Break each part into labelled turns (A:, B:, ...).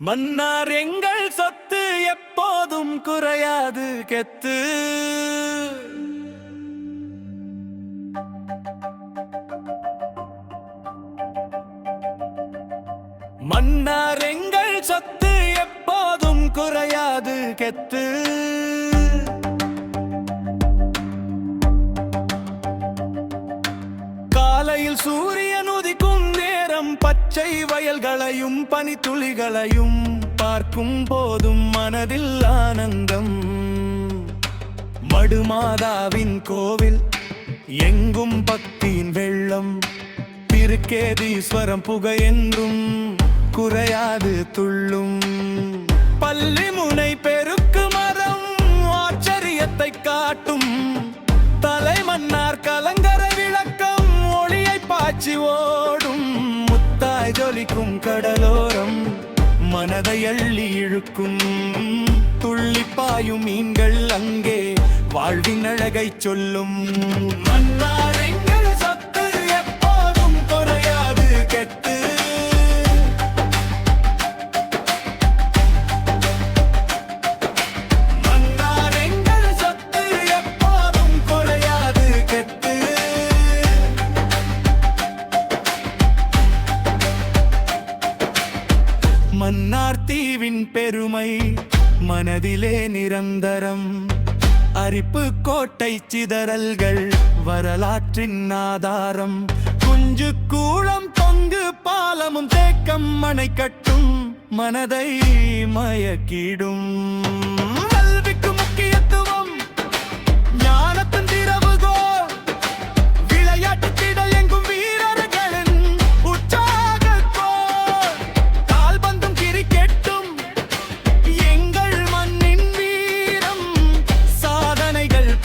A: மன்னார் எங்கள் சொத்து எப்போதும் குறையாது கெத்து. மன்னார் எங்கள் சொத்து எப்போதும் குறையாது கெத்து. காலையில் சூரியன் பச்சை வயல்களையும் பனித்துளிகளையும் பார்க்கும் போதும் மனதில் ஆனந்தம். மடுமாதாவின் கோவில் எங்கும் பக்தியின் வெள்ளம். திருக்கேதீஸ்வரம் புகை என்றும் குறையாது துள்ளும். பள்ளி முனை பெருக்கு மரம் ஆச்சரியத்தை காட்டும். தலைமன்னார் கலங்கர விளக்கம் ஒளியை பாய்ச்சி ஓடும். அலைக்கும் கடலோரம் மனதை அள்ளி இழுக்கும். துள்ளி பாயும் மீன்கள் அங்கே வாழ்வின் அழகை சொல்லும். தீவின் பெருமை மனதிலே நிரந்தரம். அரிப்பு கோட்டை சிதறல்கள் வரலாற்றின் ஆதாரம். குஞ்சு கூளம் பங்கு பாலமும் தேக்கம் மனை கட்டும் மனதை மயக்கிடும்.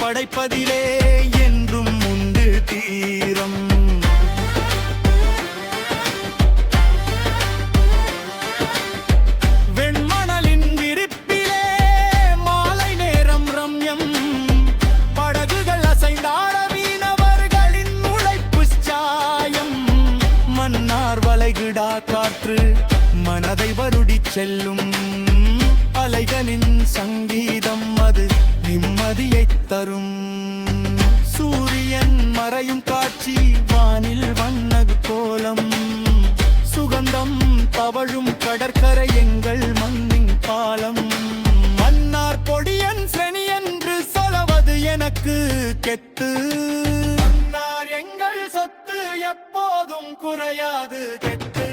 A: படைப்பதிலே என்றும் உண்டு தீரம். காற்று மனதை வருடி செல்லும். அலைகளின் தரும். சூரியன் மறையும் காட்சி வானில் வண்ணகு கோலம். சுகந்தம் தவழும் கடற்கரை எங்கள் மண்ணின் பாலம். மன்னார் பொடியன் செனி என்று சொல்வது எனக்கு கெத்து. மன்னார் எங்கள் சொத்து எப்போதும் குறையாது கெத்து.